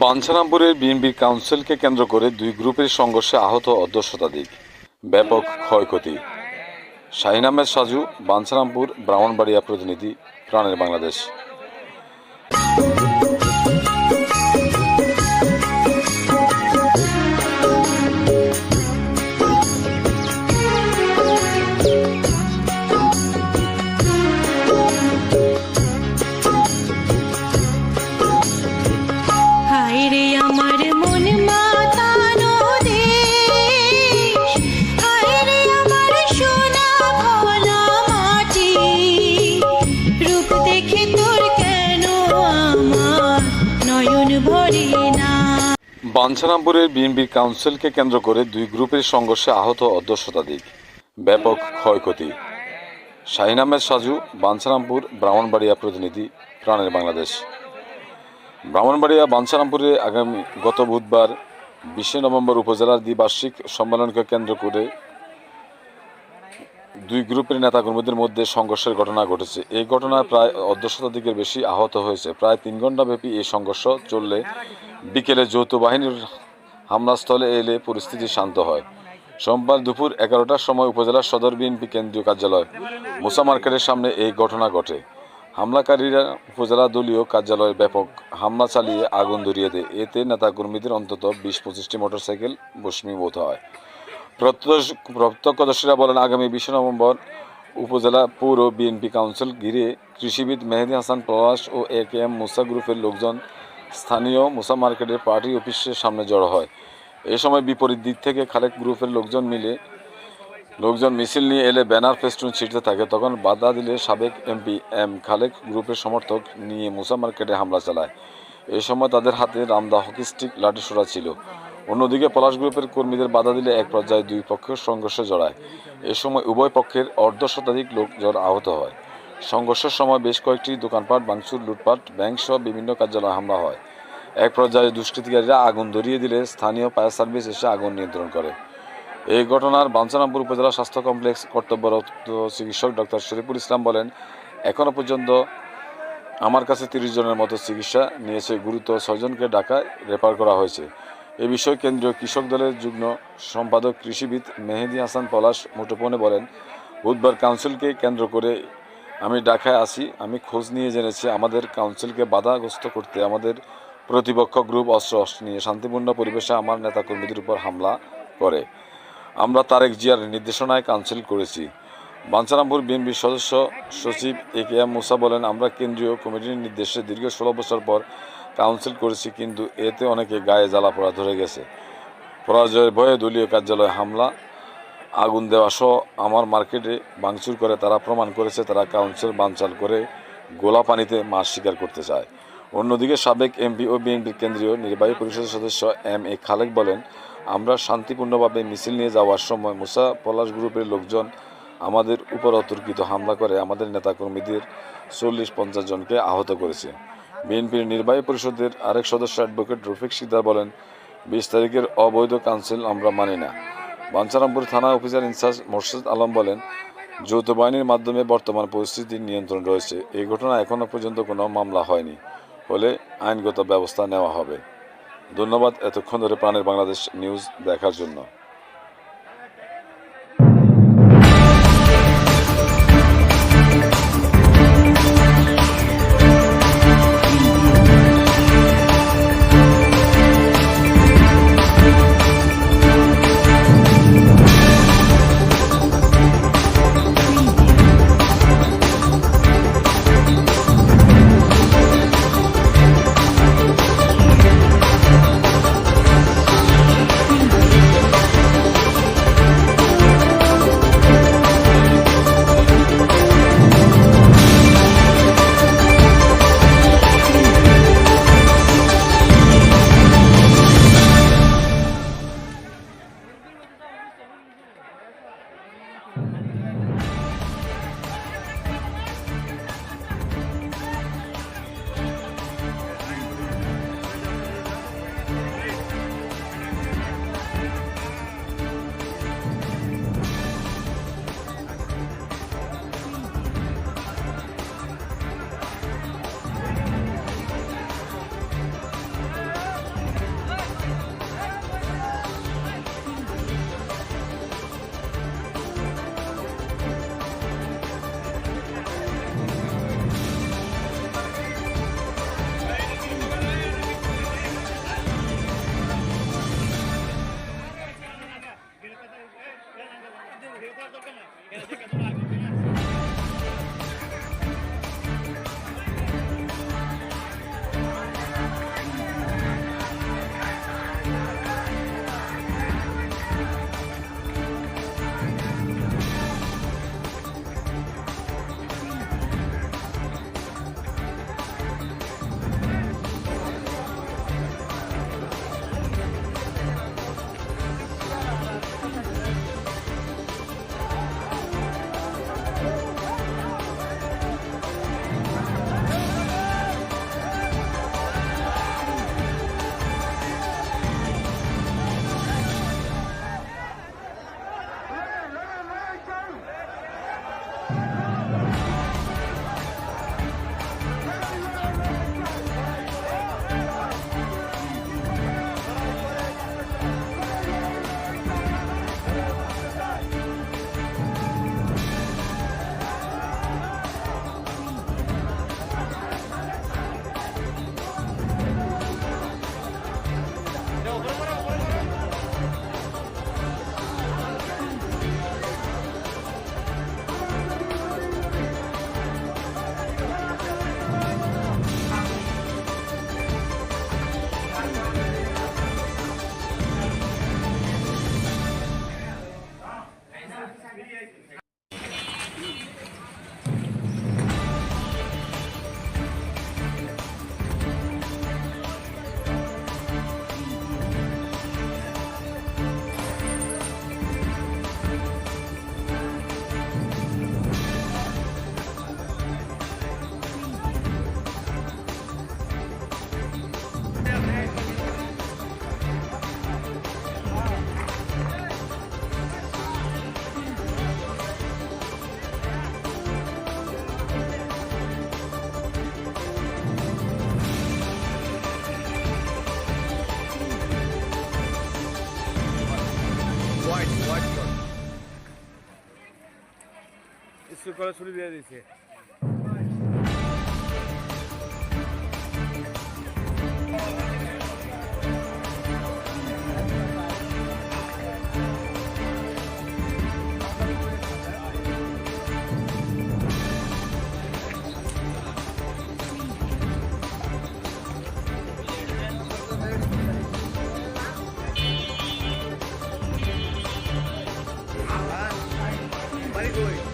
বাঞ্ছারামপুরের BNP কাউন্সিলকে কেন্দ্র করে দুই গ্রুপের সংঘর্ষে আহত অর্ধ শতাধিক ব্যাপক ক্ষয়ক্ষতি। শাহিন আহমেদ সাজু বাঞ্ছারামপুর ব্রাহ্মণবাড়িয়া প্রতিনিধি, প্রাণের বাংলাদেশ। বাঞ্ছারামপুরের বিএনপি কাউন্সিলকে কেন্দ্র করে দুই গ্রুপের সংঘর্ষে আহত অর্ধ শতাধিক। ব্যাপক ক্ষয়ক্ষতি। শাহিন আহমেদ সাজু বাঞ্ছারামপুর ব্রাহ্মণবাড়িয়া প্রতিনিধি, প্রাণের বাংলাদেশ। ব্রাহ্মণবাড়িয়া বাঞ্ছারামপুরে আগামী গত বুধবার, বিশে নভেম্বর উপজেলার দ্বিবার্ষিক সম্মেলনকে কেন্দ্র করে দুই গ্রুপের নেতাকর্মীদের মধ্যে সংঘর্ষের ঘটনা ঘটেছে। এই ঘটনায় প্রায় শতাধিকের বেশি আহত হয়েছে। প্রায় তিন ঘণ্টাব্যাপী এই সংঘর্ষ চললে বিকেলে যৌথ বাহিনীর হামলাস্থলে এলে পরিস্থিতি শান্ত হয়। সোমবার দুপুর এগারোটার সময় উপজেলার সদর বিএনপি কেন্দ্রীয় কার্যালয় মুসা মার্কেটের সামনে এই ঘটনা ঘটে। হামলাকারীরা উপজেলা দলীয় কার্যালয়ে ব্যাপক হামলা চালিয়ে আগুন ধরিয়ে দেয়। এতে নেতাকর্মীদের অন্তত বিশ পঁচিশটি মোটরসাইকেল ভস্মীভূত হয়। প্রত্যক্ষ- প্রত্যক্ষদর্শীরা বলেন, আগামী বিশে নভেম্বর উপজেলা পৌর বিএনপি কাউন্সিল ঘিরে কৃষিবিদ মেহেদি হাসান পলাশ ও এ কে এম মুসা গ্রুপের লোকজন স্থানীয় মুসা মার্কেটের পার্টি অফিসের সামনে জড়ো হয়। এ সময় বিপরীত দিক থেকে খালেক গ্রুপের লোকজন মিলে, লোকজন মিছিল নিয়ে এলে ব্যানার ফেস্টুন ছিটতে থাকে। তখন বাধা দিলে সাবেক এমপি এম খালেক গ্রুপের সমর্থক নিয়ে মুসা মার্কেটে হামলা চালায়। এ সময় তাদের হাতে রামদা হকি স্টিক, লাঠিসোড়া ছিল। অন্যদিকে পলাশ গ্রুপের কর্মীদের বাধা দিলে এক পর্যায়ে দুই পক্ষের সংঘর্ষে জড়ায়। এ সময় উভয় পক্ষের অর্ধ শতাধিক লোক লোকজন আহত হয়। সংঘর্ষের সময় বেশ কয়েকটি দোকানপাট, ভাঙচুর, লুটপাট ব্যাংক সহ বিভিন্ন কার্যালয়ে হামলা হয়। এক পর্যায়ে দুষ্কৃতিকারীরা আগুন ধরিয়ে দিলে স্থানীয় ফায়ার সার্ভিস এসে আগুন নিয়ন্ত্রণ করে। এই ঘটনার বাঞ্ছারামপুর উপজেলা স্বাস্থ্য কমপ্লেক্স কর্তব্যরত চিকিৎসক ডক্টর শরীফুল ইসলাম বলেন এখনও পর্যন্ত আমার কাছে তিরিশ জনের মতো চিকিৎসা নিয়েছে। গুরুতর ছয়জনকে ঢাকায় রেফার করা হয়েছে। এ বিষয়ে কেন্দ্রীয় কৃষক দলের যুগ্ম সম্পাদক কৃষিবিদ মেহেদি হাসান পলাশ মুঠোফোনে বলেন, বুধবার কাউন্সিলকে কেন্দ্র করে আমি ঢাকায় আসি আমি খোঁজ নিয়ে জেনেছি আমাদের কাউন্সিলকে বাধাগ্রস্ত করতে আমাদের প্রতিপক্ষ গ্রুপ অস্ত্র নিয়ে শান্তিপূর্ণ পরিবেশে আমার নেতাকর্মীদের উপর হামলা করে। আমরা তারেক জিয়ার নির্দেশনায় কাউন্সিল করেছি। বাঞ্ছারামপুর বিএনপির সদস্য সচিব এ কে এম মুসা বলেন, আমরা কেন্দ্রীয় কমিটির নির্দেশে দীর্ঘ ষোলো বছর পর কাউন্সিল করেছি, কিন্তু এতে অনেকে গায়ে জ্বালা পোড়া ধরে গেছে। পরাজয়ের ভয়ে দলীয় কার্যালয়ে হামলা, আগুন দেওয়া সহ আমার মার্কেটে ভাঙচুর করে তারা প্রমাণ করেছে, তারা কাউন্সিল বানচাল করে গোলা পানিতে মাছ শিকার করতে চায়। অন্যদিকে সাবেক এমপি ও বিএনপির কেন্দ্রীয় নির্বাহী পরিষদের সদস্য এম এ খালেক বলেন, আমরা শান্তিপূর্ণভাবে মিছিল নিয়ে যাওয়ার সময় মুসা পলাশ গ্রুপের লোকজন আমাদের উপর অতর্কিত হামলা করে আমাদের নেতাকর্মীদের চল্লিশ পঞ্চাশ জনকে আহত করেছে। বিএনপির নির্বাহী পরিষদের আরেক সদস্য অ্যাডভোকেট রফিক সিকদার বলেন, বিশ তারিখের অবৈধ কাউন্সিল আমরা মানি না। বাঞ্ছারামপুর থানা অফিসার ইনচার্জ মোর্শেদ আলম বলেন, যৌথ বাহিনীর মাধ্যমে বর্তমান পরিস্থিতি নিয়ন্ত্রণ রয়েছে। এই ঘটনা এখনও পর্যন্ত কোনো মামলা হয়নি ফলে আইনগত ব্যবস্থা নেওয়া হবে। ধন্যবাদ এতক্ষণ ধরে প্রাণের বাংলাদেশ নিউজ দেখার জন্য। হোয়াইট হোয়াইট ইস্কুল কলেজ ছুটি দিয়ে দিয়েছে Và anh phải gửi.